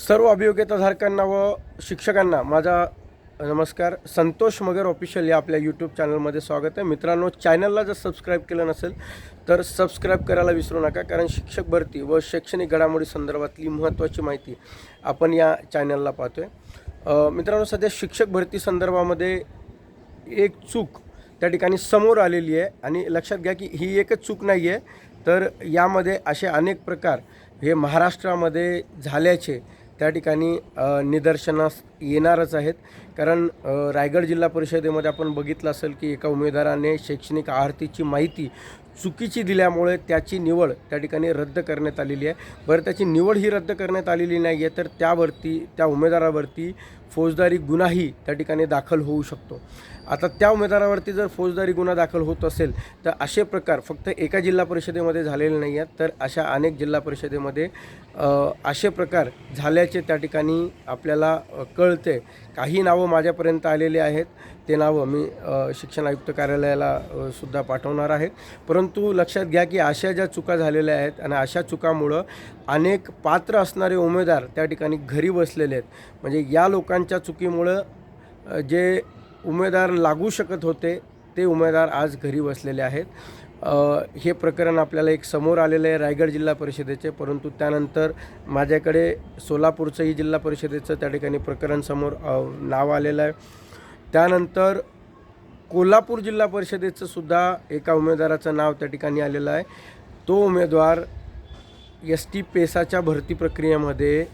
सर्व अभियोग्यताधारकांना व शिक्षकांना माझा नमस्कार. संतोष मगर ऑफिशियल या आपल्या यूट्यूब चॅनलमध्ये स्वागत आहे. मित्रांनो चॅनलला जर सबस्क्राईब केलं नसेल तर सबस्क्राईब करायला विसरू नका कारण शिक्षक भरती व शैक्षणिक घडामोडी संदर्भातली महत्त्वाची माहिती आपण या चॅनलला पाहतो आहे मित्रांनो सध्या शिक्षक भरती संदर्भामध्ये एक चूक त्या ठिकाणी समोर आलेली आहे आणि लक्षात घ्या की ही एकच चूक नाही आहे तर यामध्ये असे अनेक प्रकार हे महाराष्ट्रामध्ये झाल्याचे त्या ठिकाणी निदर्शनास येणारच आहेत. कारण रायगड जिल्हा परिषदेमध्ये आपण बघितलं असेल की एका उमेदवाराने शैक्षणिक आरतीची माहिती चुकीची दिल्यामुळे त्याची निवड त्या ठिकाणी रद्द करण्यात आलेली आहे. बरं त्याची निवड ही रद्द करण्यात आलेली नाही आहे तर त्यावरती त्या उमेदवारावरती फौजदारी गुन्हाही त्या ठिकाणी दाखल होऊ शकतो. आता त्या उमेदवारावरती जर फौजदारी गुन्हा दाखल होत असेल तर असे प्रकार फक्त एका जिल्हा परिषदेमध्ये झालेले नाही आहेत तर अशा अनेक जिल्हा परिषदेमध्ये असे प्रकार झाल्याचे त्या ठिकाणी आपल्याला कळते. काही नावं माझ्यापर्यंत आलेली आहेत. ते नावं मी शिक्षण आयुक्त कार्यालयाला सुद्धा पाठवणार आहे परंतु लक्षात घ्या की अशा ज्या चुका झालेल्या आहेत आणि अशा चुकामुळं अनेक पात्र असणारे उमेदवार त्या ठिकाणी घरी बसलेले आहेत. म्हणजे या लोकांच्या चुकीमुळं जे उमेदवार लागू शकत होते ते उमेदवार आज घरी बसलेले आहेत. हे प्रकरण आपल्याला एक समोर आलेलं आहे रायगड जिल्हा परिषदेचे परंतु त्यानंतर माझ्याकडे सोलापूरचंही जिल्हा परिषदेचं त्या ठिकाणी प्रकरण समोर नाव आलेलं आहे. त्यानंतर कोल्हापूर जिल्हा परिषदेचं सुद्धा एका उमेदवाराचं नाव त्या ठिकाणी आलेलं आहे. तो उमेदवार एस टी पेसाच्या भरती प्रक्रियेमध्ये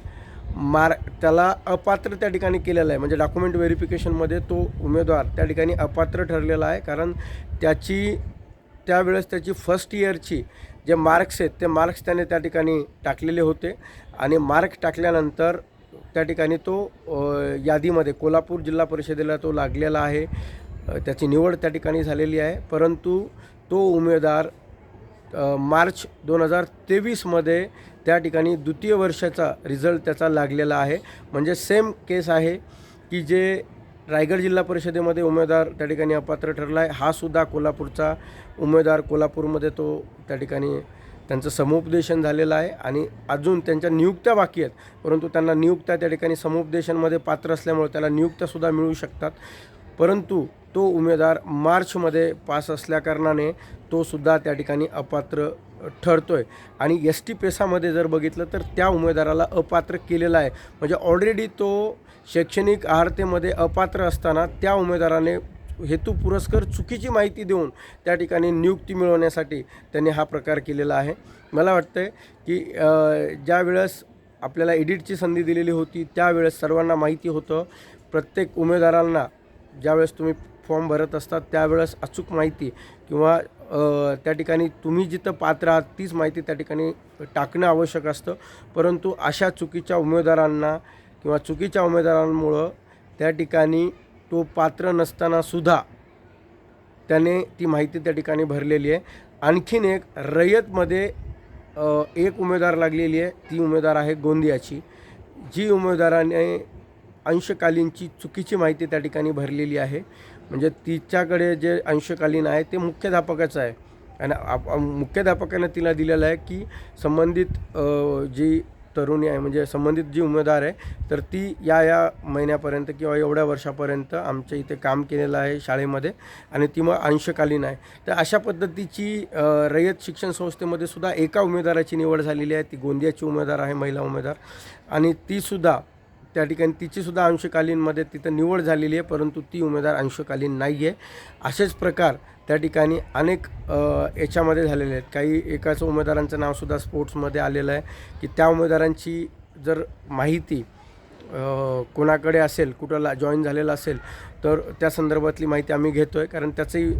मार त्याला अपात्र त्या ठिकाणी केलेलं आहे. म्हणजे डॉक्युमेंट व्हेरिफिकेशनमध्ये तो उमेदवार त्या ठिकाणी अपात्र ठरलेला आहे. कारण त्याची त्यावेळेस त्याची फर्स्ट इयरची जे मार्क्स आहेत ते मार्क्स त्याने त्या ठिकाणी टाकलेले होते. आणि मार्क टाकल्यानंतर त्या ठिकाणी तो यादीमध्ये कोल्हापूर जिल्हा परिषदेला तो लागलेला आहे. त्याची निवड त्या ठिकाणी झालेली आहे. परंतु तो उमेदवार मार्च दोन हजार तेवीसमध्ये त्या ठिकाणी द्वितीय वर्षाचा रिझल्ट त्याचा लागलेला आहे. म्हणजे सेम केस आहे की जे रायगड जिल्हा परिषदेमध्ये उमेदवार त्या ठिकाणी अपात्र ठरला आहे हा सुद्धा कोल्हापूरचा उमेदवार कोल्हापूरमध्ये तो त्या ठिकाणी त्यांचं समुपदेशन झालेलं आहे आणि अजून त्यांच्या नियुक्त्या बाकी आहेत परंतु त्यांना नियुक्त्या त्या ठिकाणी समुपदेशनमध्ये पात्र असल्यामुळे त्याला नियुक्त्यासुद्धा मिळू शकतात. परंतु तो उमेदवार मार्चमध्ये पास असल्याकारणाने तो सुद्धा त्या ठिकाणी अपात्र ठरतो आहे आणि एस टी पेसामध्ये जर बघितलं तर त्या उमेदवाराला अपात्र केलेला आहे. म्हणजे ऑलरेडी तो शैक्षणिक आहारतेमध्ये अपात्र असताना त्या उमेदवाराने हेतू पुरस्कर चुकीची माहिती देऊन त्या ठिकाणी नियुक्ती मिळवण्यासाठी त्यांनी हा प्रकार केलेला आहे. मला वाटतं आहे की ज्या वेळेस आपल्याला एडिटची संधी दिलेली होती त्यावेळेस सर्वांना माहिती होतं. प्रत्येक उमेदवारांना ज्यावेळेस तुम्ही फॉर्म भरत असतात त्यावेळेस अचूक माहिती किंवा त्या ठिकाणी तुम्ही जिथं पात्र आहात तीच माहिती त्या ठिकाणी टाकणं आवश्यक असतं. परंतु अशा चुकीच्या उमेदवारांना किंवा चुकीच्या उमेदवारांमुळं त्या ठिकाणी तो पात्र नसतानासुद्धा त्याने ती माहिती त्या ठिकाणी भरलेली आहे. आणखीन एक रयतमध्ये एक उमेदवार लागलेली आहे. ती उमेदवार आहे गोंदियाची. जी उमेदवाराने अंशकालीनची चुकीची माहिती त्या ठिकाणी भरलेली आहे. म्हणजे तिच्याकडे जे अंशकालीन आहे ते मुख्याध्यापकाचं आहे. आणि आप मुख्याध्यापकाने तिला दिलेलं आहे की संबंधित जी तरुणी आहे म्हणजे संबंधित जी उमेदवार आहे तर ती या या महिन्यापर्यंत किंवा एवढ्या वर्षापर्यंत आमच्या इथे काम केलेलं आहे शाळेमध्ये आणि ती मग अंशकालीन आहे. तर अशा पद्धतीची रयत शिक्षण संस्थेमध्ये सुद्धा एका उमेदवाराची निवड झालेली आहे. ती गोंदियाची उमेदवार आहे महिला उमेदवार. आणि तीसुद्धा त्या ठिकाणी तिचीसुद्धा अंशकालीनमध्ये तिथं निवड झालेली आहे परंतु ती उमेदवार अंशकालीन नाही आहे असेच प्रकार त्या ठिकाणी अनेक याच्यामध्ये झालेले आहेत. काही एकाच उमेदवारांचं नावसुद्धा स्पोर्ट्समध्ये आलेलं आहे की त्या उमेदवारांची जर माहिती कोणाकडे असेल कुठं ला जॉईन झालेलं असेल तर त्या संदर्भातली माहिती आम्ही घेतो आहे कारण त्याचंही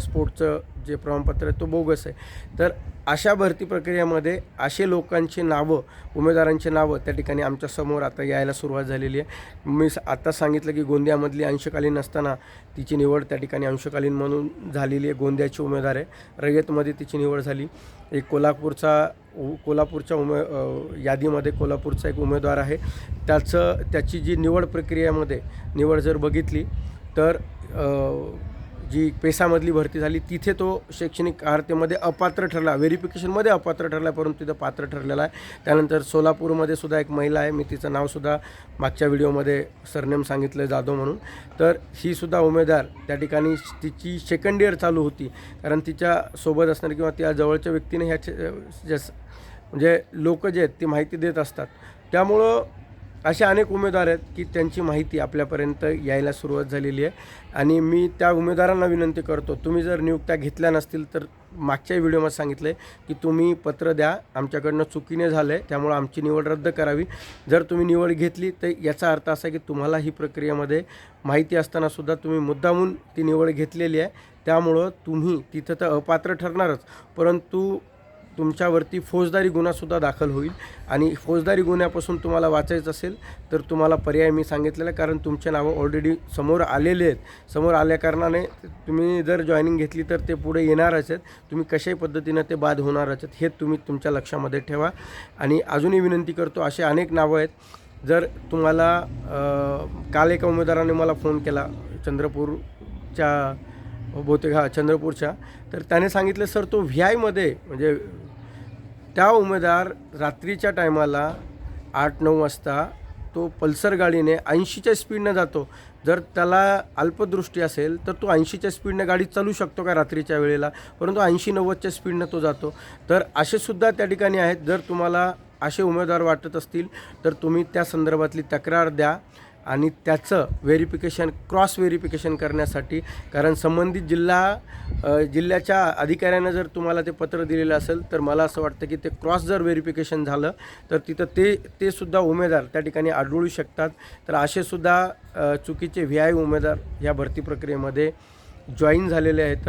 स्पोर्टचं जे प्रमाणपत्र आहे तो बोगस आहे. तर अशा भरती प्रक्रियेमध्ये असे लोकांची नावं उमेदवारांची नावं त्या ठिकाणी आमच्यासमोर आता यायला सुरुवात झालेली आहे. मी स- आता सांगितलं की गोंदियामधली अंशकालीन असताना तिची निवड त्या ठिकाणी अंशकालीन म्हणून झालेली आहे. गोंदियाची उमेदवार आहे. रयतमध्ये तिची निवड झाली. एक कोल्हापूरचा कोल्हापूरच्या उमे यादीमध्ये कोल्हापूरचा एक उमेदवार आहे. त्याचं त्याची जी निवड प्रक्रियामध्ये निवड जर बघितली तर जी पेसामधली भरती झाली तिथे तो शैक्षणिक अर्हतेमध्ये अपात्र ठरला व्हेरिफिकेशनमध्ये अपात्र ठरला परंतु तिथं पात्र ठरलेला आहे. त्यानंतर सोलापूरमध्ये सुद्धा एक महिला आहे मी तिचं नावसुद्धा मागच्या व्हिडिओमध्ये सरनेम सांगितलं जाधव म्हणून. तर ही सुद्धा उमेदवार त्या ठिकाणी तिची सेकंड इयर चालू होती कारण तिच्या सोबत असणारी किंवा त्या जवळच्या व्यक्तीने ह्या म्हणजे लोक जे आहेत ती माहिती देत असतात. त्यामुळं असे अनेक उमेदवार आहेत की त्यांची माहिती आपल्यापर्यंत यायला सुरुवात झालेली आहे. आणि मी त्या उमेदवारांना विनंती करतो तुम्ही जर नियुक्त्या घेतल्या नसतील तर मागच्या व्हिडिओमध्ये सांगितलं आहे की तुम्ही पत्र द्या आमच्याकडनं चुकीने झालं आहे त्यामुळं आमची निवड रद्द करावी. जर तुम्ही निवड घेतली तर याचा अर्थ असा की तुम्हाला ही प्रक्रियेमध्ये माहिती असतानासुद्धा तुम्ही मुद्दामून ती निवड घेतलेली आहे. त्यामुळं तुम्ही तिथं तर अपात्र ठरणारच परंतु तुमच्यावरती फौजदारी गुन्हासुद्धा दाखल होईल. आणि फौजदारी गुन्ह्यापासून तुम्हाला वाचायचं असेल तर तुम्हाला पर्याय मी सांगितलेला आहे. कारण तुमचे नावं ऑलरेडी समोर आलेले आहेत. समोर आल्या कारणाने तुम्ही जर जॉईनिंग घेतली तर ते पुढे येणारच आहेत. तुम्ही कशाही पद्धतीनं ते बाद होणारच आहेत हे तुम्ही तुमच्या लक्षामध्ये ठेवा. आणि अजूनही विनंती करतो असे अनेक नावं आहेत. जर तुम्हाला काल एका उमेदवाराने मला फोन केला चंद्रपूरच्या बहुतेक हा चंद्रपूरच्या तर त्याने सांगितलं सर तो व्ही आयमध्ये म्हणजे त्या उमेदवार रात्रीच्या टायमाला आठ नऊ वाजता तो पल्सर गाडीने ऐंशीच्या स्पीडनं जातो. जर त्याला अल्पदृष्टी असेल तर तो ऐंशीच्या स्पीडनं गाडी चालू शकतो का रात्रीच्या वेळेला? परंतु ऐंशी नव्वदच्या स्पीडनं तो जातो. तर असे सुद्धा त्या ठिकाणी आहेत. जर तुम्हाला असे उमेदवार वाटत असतील तर तुम्ही त्या संदर्भातली तक्रार द्या. आणि त्याचं व्हेरिफिकेशन क्रॉस व्हेरिफिकेशन करण्यासाठी कारण संबंधित जिल्हा जिल्ह्याच्या अधिकाऱ्यानं जर तुम्हाला ते पत्र दिलेलं असेल तर मला असं वाटतं की ते क्रॉस जर व्हेरिफिकेशन झालं तर तिथं ते ते सुद्धा उमेदवार त्या ठिकाणी आढळू शकतात. तर असे सुद्धा चुकीचे व्ही आय उमेदवार या भरती प्रक्रियेमध्ये जॉईन झालेले आहेत.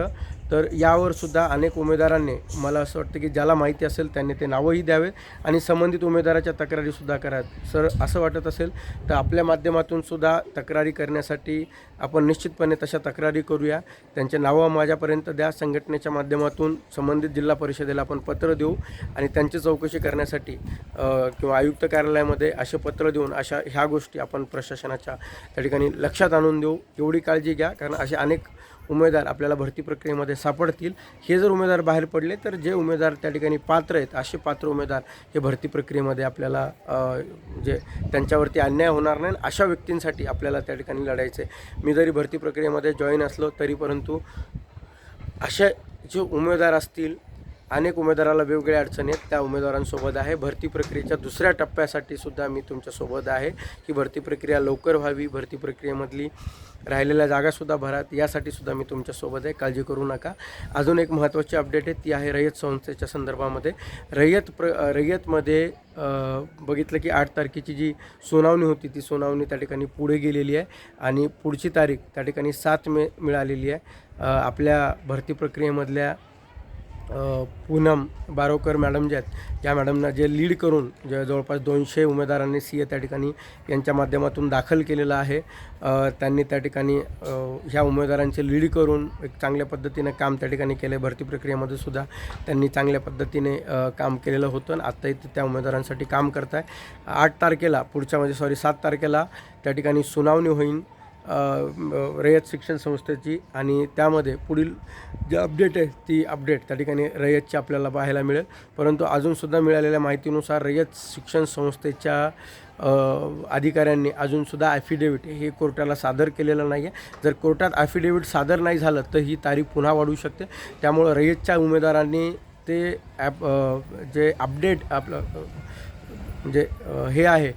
तर यावर सुद्धा अनेक उमेदवारांनी मला असं वाटतं की ज्याला माहिती असेल त्यांनी ते नावंही द्यावे आणि संबंधित उमेदवाराच्या तक्रारीसुद्धा कराव्यात. सर असं वाटत असेल तर आपल्या माध्यमातून सुद्धा तक्रारी करण्यासाठी आपण निश्चितपणे तशा तक्रारी करूया. त्यांचे नावं माझ्यापर्यंत द्या. संघटनेच्या माध्यमातून संबंधित जिल्हा परिषदेला आपण पत्र देऊ आणि त्यांची चौकशी करण्यासाठी किंवा आयुक्त कार्यालयामध्ये असे पत्र देऊन अशा ह्या गोष्टी आपण प्रशासनाच्या त्या ठिकाणी लक्षात आणून देऊ. एवढी काळजी घ्या कारण असे अनेक उमेदवार आपल्याला भरती प्रक्रियेमध्ये सापडतील. हे जर उमेदवार बाहेर पडले तर जे उमेदवार त्या ठिकाणी पात्र आहेत असे पात्र उमेदवार हे भरती प्रक्रियेमध्ये आपल्याला जे त्यांच्यावरती अन्याय होणार नाही अशा व्यक्तींसाठी आपल्याला त्या ठिकाणी लढायचं आहे. मी जरी भरती प्रक्रियेमध्ये जॉईन असलो तरी परंतु असे जे उमेदवार असतील अनेक उमेदवाराला वेगवेगळ्या अडचणी आहेत. त्या उमेदवारांसोबत आहे. भरती प्रक्रियेच्या दुसऱ्या टप्प्यासाठी सुद्धा मी तुमच्यासोबत आहे की भरती प्रक्रिया लवकर व्हावी. भरती प्रक्रियेमधली राहिलेल्या जागासुद्धा भरात. यासाठी सुद्धा मी तुमच्यासोबत आहे. काळजी करू नका. अजून एक महत्त्वाची अपडेट आहे. ती आहे रयत संस्थेच्या संदर्भामध्ये. रयत प्र रयतमध्ये बघितलं की आठ तारखेची जी सुनावणी होती ती सुनावणी त्या ठिकाणी पुढे गेलेली आहे आणि पुढची तारीख त्या ठिकाणी सात मे मिळालेली आहे. आपल्या भरती प्रक्रियेमधल्या पूनम बारोकर मॅडम जे आहेत या मॅडमना जे लीड करून जे जवळपास दोनशे उमेदवारांनी सी ए त्या ठिकाणी यांच्या माध्यमातून दाखल केलेलं आहे. त्यांनी त्या ठिकाणी ह्या उमेदवारांचे लीड करून एक चांगल्या पद्धतीनं काम त्या ठिकाणी केलं आहे भरती प्रक्रियेमध्ये सुद्धा त्यांनी चांगल्या पद्धतीने काम केलेलं होतं आणि आत्ताही ते त्या उमेदवारांसाठी काम करत आहे आठ तारखेला पुढच्या म्हणजे सॉरी सात तारखेला त्या ठिकाणी सुनावणी होईल. रयत शिक्षण संस्थेची आणि त्यामध्ये पुढील जे अपडेट आहे ती अपडेट त्या ठिकाणी रयतची आपल्याला पाहायला मिळेल. परंतु अजूनसुद्धा मिळालेल्या माहितीनुसार रयत शिक्षण संस्थेच्या अधिकाऱ्यांनी अजूनसुद्धा ॲफिडेविट हे कोर्टाला सादर केलेलं नाही आहे जर कोर्टात ॲफिडेविट सादर नाही झालं तर ही तारीख पुन्हा वाढू शकते. त्यामुळं रयतच्या उमेदवारांनी ते ॲप जे अपडेट आपलं म्हणजे हे आहे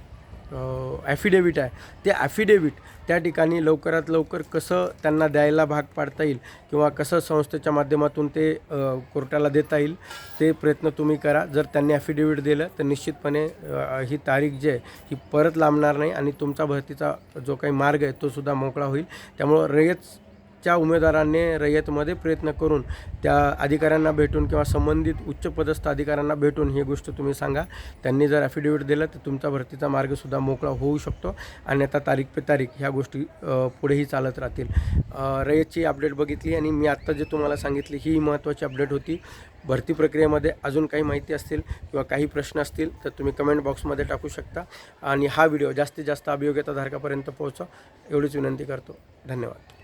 ॲफिडेविट आहे. ते ॲफिडेविट त्या ठिकाणी लवकरात लवकर कसं त्यांना द्यायला भाग पाडता येईल किंवा कसं संस्थेच्या माध्यमातून ते कोर्टाला देता येईल ते प्रयत्न तुम्ही करा. जर त्यांनी ॲफिडेविट दिलं तर निश्चितपणे ही तारीख जी आहे ही परत लांबणार नाही आणि तुमचा भरतीचा जो काही मार्ग आहे तो सुद्धा मोकळा होईल. त्यामुळं रयत च्या उमेदवारांनी रयतमध्ये प्रयत्न करून त्या अधिकाऱ्यांना भेटून किंवा संबंधित उच्चपदस्थ अधिकाऱ्यांना भेटून ही गोष्ट तुम्ही सांगा. त्यांनी जर ॲफिडेविट दिलं तर तुमचा भरतीचा मार्गसुद्धा मोकळा होऊ शकतो. आणि आता तारीख पे तारीख ह्या गोष्टी पुढेही चालत राहतील. रयतची अपडेट बघितली आणि मी आत्ता जे तुम्हाला सांगितली ही महत्त्वाची अपडेट होती. भरती प्रक्रियेमध्ये अजून काही माहिती असतील किंवा काही प्रश्न असतील तर तुम्ही कमेंट बॉक्समध्ये टाकू शकता. आणि हा व्हिडिओ जास्तीत जास्त अभियोग्यताधारकापर्यंत पोहोचा एवढीच विनंती करतो. धन्यवाद.